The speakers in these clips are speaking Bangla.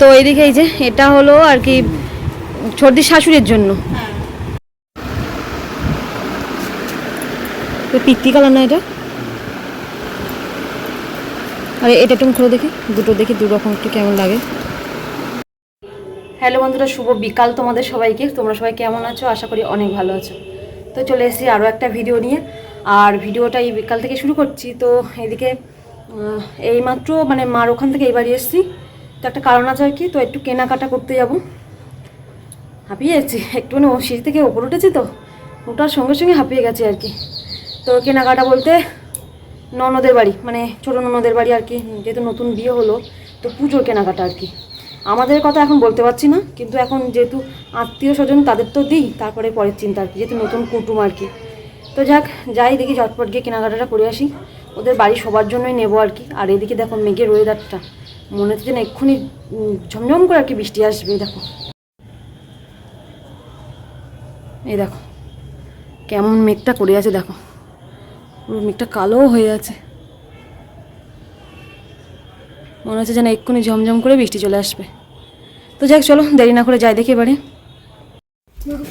তো এইদিকে এই যে, এটা হলো আর কি সর্দির শাশুড়ির জন্য। পিত্তি কালার না এটা? আরে, এটা তুমি খুলে দেখি। দুটো দেখি দু একটু কেমন লাগে। হ্যালো বন্ধুরা, শুভ বিকাল তোমাদের সবাইকে। তোমরা সবাই কেমন আছো? আশা করি অনেক ভালো আছো। তো চলে এসেছি আরও একটা ভিডিও নিয়ে। আর ভিডিওটা এই বিকাল থেকে শুরু করছি। তো এদিকে এইমাত্র মানে মার ওখান থেকে এই বাড়ি এসেছি। তো একটা কারণ আছে আর কি, তো একটু কেনাকাটা করতে যাব। হাঁপিয়ে যাচ্ছি, একটুখানি ও সিঁড়ি থেকে ওপর উঠেছি তো, ওটার সঙ্গে সঙ্গে হাঁপিয়ে গেছে আর কি। তো কেনাকাটা বলতে ননদের বাড়ি মানে ছোটো ননদের বাড়ি আর কি, যেহেতু নতুন বিয়ে হলো, তো পুজোর কেনাকাটা আর কি। আমাদের কথা এখন বলতে পারছি না, কিন্তু এখন যেহেতু আত্মীয় স্বজন তাদের তো দিই, তারপরে পরের চিন্তা আর কি, যেহেতু নতুন কুটুম আর কি। তো যাক, যাই দেখি ঝটপট গিয়ে কেনাকাটাটা করে আসি, ওদের বাড়ি সবার জন্যই নেব আর কি, আর এদিকে দেখো মেঘের ওয়েদারটা মনে হচ্ছে যেন এক্ষুনি ঝমঝম করে আর কি বৃষ্টি আসবে দেখো। এই দেখো, কেমন মেঘটা করে আছে, দেখো। মেঘটা কালো হয়ে আছে। মনে হচ্ছে যেন এক্ষুনি ঝমঝম করে বৃষ্টি চলে আসবে। তো যাক, চলো, দেরি না করে যাই দেখি এবারে।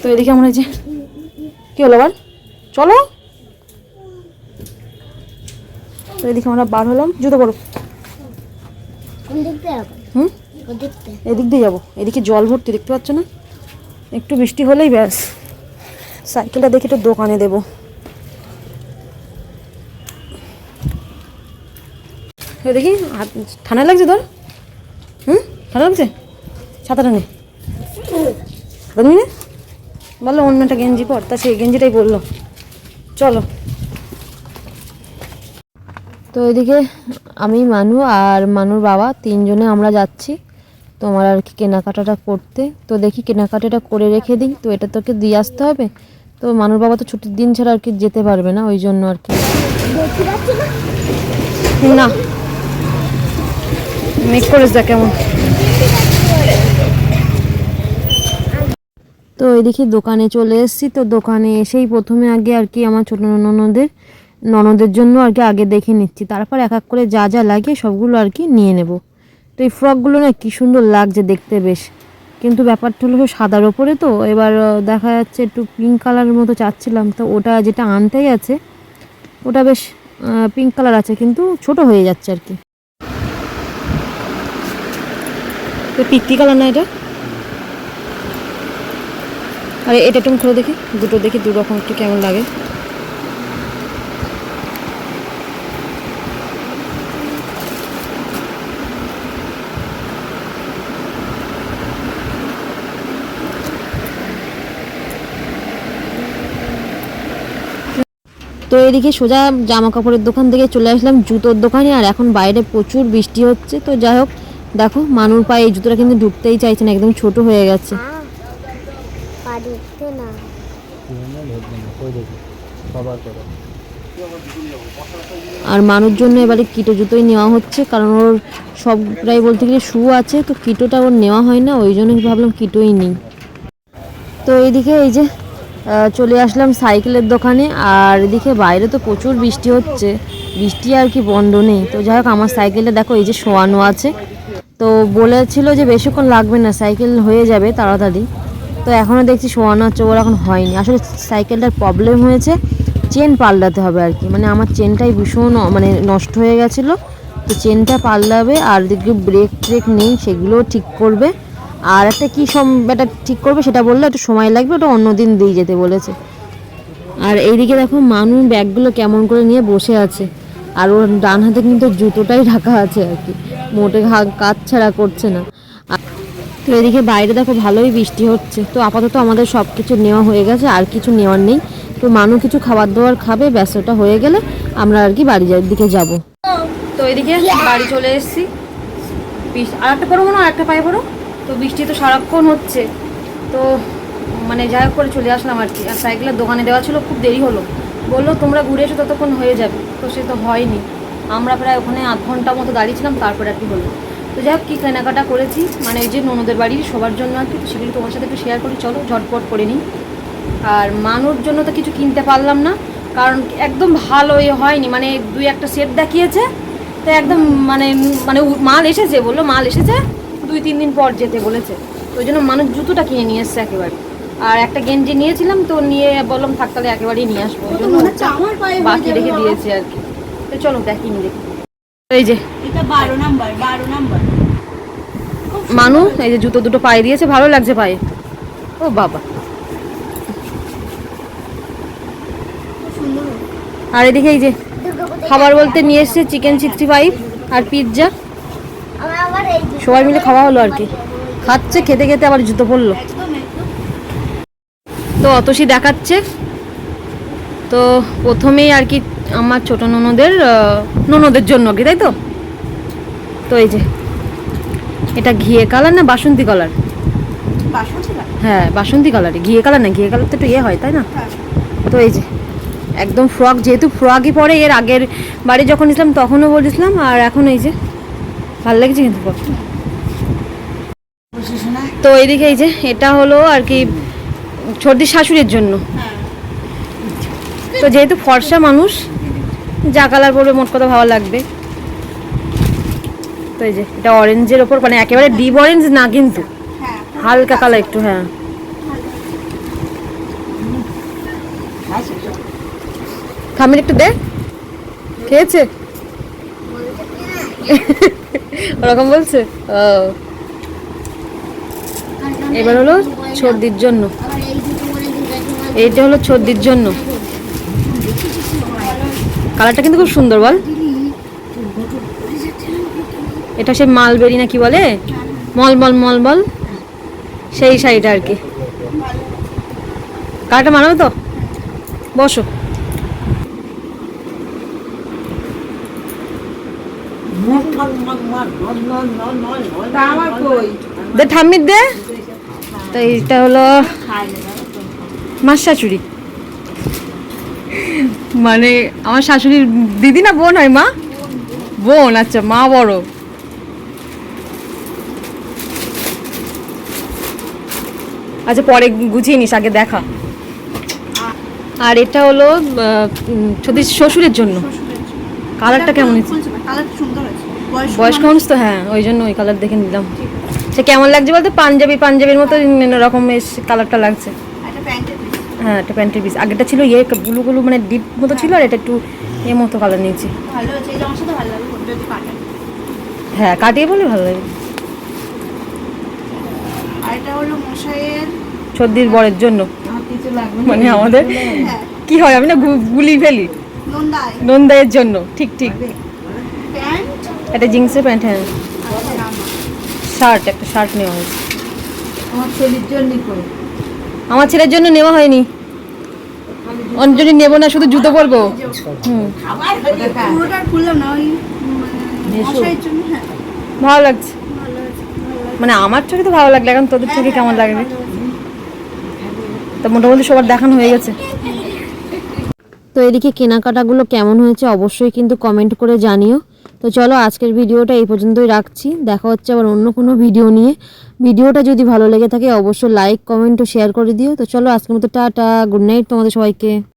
তো এদিকে আমরা যে, কি হলো আবার? চলো। তো এদিকে আমরা বার হলাম, জুতো যাব হুম? এদিক দিয়ে যাব। এদিকে জল ভর্তি দেখতে পাচ্ছ না? একটু বৃষ্টি হলেই ব্যাস। সাইকেলটা দেখে একটু দোকানে দেবো। দেখি ঠান্ডা লাগছে তোর? হুম? ঠান্ডা লাগছে? ছাতাটা নে। বলল অন্য একটা গেঞ্জি পর। তা সেই গেঞ্জিটাই বলল চলো। তো এদিকে আমি, মানু আর মানুর বাবা তিনজনে আমরা যাচ্ছি তোমার আর কি কেনাকাটাটা করতে। তো দেখি কেনাকাটাটা করে রেখে দিই। তো এটা তোকে দিয়ে আসতে হবে। তো মানুর বাবা তো ছুটির দিন ছাড়া আর কি যেতে পারবে না, ওই জন্য আর কি। না। কেমন। তো এদিকে দোকানে চলে এসেছি। তো দোকানে এসেই প্রথমে আগে আর কি আমার ছোটো ননদের ননদের জন্য আর কি আগে দেখে নিচ্ছি। তারপর এক এক করে যা যা লাগে সবগুলো আর কি নিয়ে নেব। তো এই ফ্রকগুলো না কি সুন্দর লাগছে দেখতে বেশ। কিন্তু ব্যাপারটা হলো সাদার ওপরে তো, এবার দেখা যাচ্ছে একটু পিঙ্ক কালারের মতো চাচ্ছিলাম। তো ওটা যেটা আনতে গেছে, ওটা বেশ পিঙ্ক কালার আছে, কিন্তু ছোট হয়ে যাচ্ছে আর কি। তো পিত্তি কালার না এটা? আরে, এটা একটু খুলে দেখি। দুটো দেখি দু রকম একটু কেমন লাগে। তো এদিকে সোজা জামা কাপড়ের দোকান থেকে চলে আসলাম জুতোর দোকানে আর এখন বাইরে প্রচুর বৃষ্টি হচ্ছে। তো যাই হোক দেখো মানুর পায়ে এই জুতোটা কিন্তু ঢুকতেই চাইছে না একদম ছোট হয়ে গেছে। না। আর মানুষ জন্য এবারে কিটো জুতোই নেওয়া হচ্ছে কারণ ওর সব প্রায় বলতে গেলে শু আছে তো কিটোটা ওর নেওয়া হয় না ওই জন্য ভাবলাম কিটোই নিই। তো এইদিকে এই যে চলে আসলাম সাইকেলের দোকানে, আর এদিকে বাইরে তো প্রচুর বৃষ্টি হচ্ছে। বৃষ্টি আর কি বন্ধ নেই। তো যাই হোক, আমার সাইকেলটা দেখো, এই যে শোয়ানো আছে। তো বলেছিল যে বেশিক্ষণ লাগবে না, সাইকেল হয়ে যাবে তাড়াতাড়ি। তো এখনও দেখছি শোয়ানো হচ্ছে, ওর এখন হয়নি। আসলে সাইকেলটার প্রবলেম হয়েছে চেন পাল্টাতে হবে আর কি। মানে আমার চেনটাই ভীষণ মানে নষ্ট হয়ে গেছিল। তো চেনটা পাল্টাবে, আর দেখবে ব্রেক ট্রেক নেই, সেগুলোও ঠিক করবে। আর একটা কী সম এটা ঠিক করবে সেটা বললে একটু সময় লাগবে, ওটা অন্য দিন দিয়ে যেতে বলেছে। আর এইদিকে দেখো মানু ব্যাগগুলো কেমন করে নিয়ে বসে আছে। আর ওর ডান হাতে কিন্তু জুতোটাই ঢাকা আছে আর কি। মোটে ঘা- কাজ ছাড়া করছে না। তো এদিকে বাইরে দেখো ভালোই বৃষ্টি হচ্ছে। তো আপাতত আমাদের সব কিছু নেওয়া হয়ে গেছে, আর কিছু নেওয়ার নেই। তো মানু কিছু খাবার দাবার খাবে ব্যস্তটা হয়ে গেলে আমরা আর কি বাড়ি দিকে যাব। তো এদিকে বাড়ি চলে এসেছি। আর একটা পড়ো মনে আর একটা পায়ে পড়ো তো বৃষ্টি তো সারাক্ষণ হচ্ছে। তো মানে যাই করে চলে আসলাম আর কি। আর সাইকেলের দোকানে দেওয়া ছিল, খুব দেরি হলো। বলল, তোমরা ঘুরে এসো, ততক্ষণ হয়ে যাবে। তো সে তো হয়নি। আমরা প্রায় ওখানে আধ ঘণ্টা মতো দাঁড়িয়েছিলাম তারপরে আর কি হলো তো যাই হোক, কী কেনাকাটা করেছি মানে এই যে ননদের বাড়ির সবার জন্য আর কি সেগুলো তোমার সাথে একটু শেয়ার করি। চলো, ঝটপট করে নিই। আর মানুষ জন্য তো কিছু কিনতে পারলাম না, কারণ একদম ভালো এ হয়নি। মানে দুই একটা সেট দেখিয়েছে, তো একদম মানে মানে মাল এসেছে, বলল মাল এসেছে। দুই তিন দিন পর যেতে বলেছে। ওই জন্য মানুষ জুতোটা কিনে নিয়ে এসছে একেবারে। আর একটা গেঞ্জি নিয়েছিলাম তো নিয়ে বললাম থাক তাহলে একেবারেই নিয়ে আসব। ওই জন্য বাকি রেখে দিয়েছি আর কি। তো চলো দেখিনি দেখি। এই যে এটা বারো নাম্বার বারো নাম্বার। মানু এই যে জুতো দুটো পায়ে দিয়েছে ভালো লাগছে পায়ে। ও বাবা। আর এদিকে এই যে খাবার বলতে নিয়ে এসছে চিকেন সিক্সটি ফাইভ আর পিৎজা আমার আবার এই যে- সবাই মিলে খাওয়া হলো আর কি। খাচ্ছে খেতে খেতে আবার জুতো পড়ল তো অতসী দেখাচ্ছে। তো প্রথমেই আর কি আমার ছোট ননদের ননদের জন্য কি তাই তো? তো এই যে এটা ঘিয়ে কালার না বাসন্তী কালার? হ্যাঁ বাসন্তী কালারে ঘিয়ে কালার না ঘিয়ে কালার তো একটু ইয়ে হয় তাই না? হ্যাঁ। তো এই যে একদম ফ্রক যেহেতু ফ্রকই পরে এর আগের বাড়ি যখন ইসলাম তখনও বলেছিলাম আর এখন এই যে ভালো লাগছে কিন্তু তো এইদিকে এই যে এটা হলো আর কি সর্দি শাশুড়ির জন্য। তো যেহেতু ফর্সা মানুষ যা কালার পরবে মোট কথা ভালো লাগবে। তো এই যে এটা অরেঞ্জের ওপর মানে একেবারে ডিপ অরেঞ্জ না কিন্তু। হ্যাঁ হালকা কালার একটু হ্যাঁ। খামির একটু দে। খেয়েছে? ওরকম বলছে? এবার হলো সর্দির জন্য। এইটা হলো সর্দির জন্য। কালারটা কিন্তু খুব সুন্দর, বল। এটা সেই মালবেরি না কি বলে? মলমল মলমল সেই শাড়িটা আর কি। কালারটা মানাবে তো? বসো আমার কই দে ঠাম্মির দে। তো এইটা হলো মার শাশুড়ি মানে আমার শাশুড়ির দিদি না বোন হয় মা? বোন আচ্ছা মা বড়। আচ্ছা পরে গুছিয়ে নিস আগে দেখা। আর এটা হলো সতীশ শ্বশুরের জন্য। কালারটা কেমন হয়েছে? কালার সুন্দর আছে বয়স্ক মানুষ? তো হ্যাঁ ওই জন্য ওই কালার দেখে নিলাম। সে কেমন লাগছে বলতে? পাঞ্জাবি পাঞ্জাবির মতো রকম কালারটা লাগছে। হ্যাঁ একটা প্যান্টের পিস আগেটা ছিল ইয়ে গুলো গুলো মানে ডিপ মতো ছিল আর এটা একটু এ মতো কালার নিয়েছি। হ্যাঁ কাটিয়ে বলে ভালো লাগে। সর্দির বরের জন্য। মানে আমাদের? হ্যাঁ। কি হয় আমি না গুলি ফেলি। নন্দাই। নন্দাইয়ের জন্য ঠিক ঠিক। একটা জিন্সের প্যান্ট হ্যাঁ। শার্ট একটা শার্ট নেওয়া হয়েছে। আমার ছেলের জন্য করে আমার ছেলের জন্য নেওয়া হয়নি। অন্য জন্য নেব না শুধু জুতো পরবো। হুম। খাবার পুরোটা খুললাম না ওই মানে মশাইয়ের জন্য হ্যাঁ। ভালো লাগছে। মানে আমার চোখে তো ভালো লাগল এখন তোদের চোখে কেমন লাগবে? তো মোটামুটি সবার দেখানো হয়ে গেছে। তো এদিকে কেনাকাটাগুলো কেমন হয়েছে অবশ্যই কিন্তু কমেন্ট করে জানিও। তো চলো আজকের ভিডিওটা এই পর্যন্তই রাখছি। দেখা হচ্ছে আবার অন্য কোনো ভিডিও নিয়ে। ভিডিওটা যদি ভালো লেগে থাকে, অবশ্যই লাইক কমেন্ট ও শেয়ার করে দিও। তো চলো আজকের মতো টাটা গুড নাইট তোমাদের সবাইকে।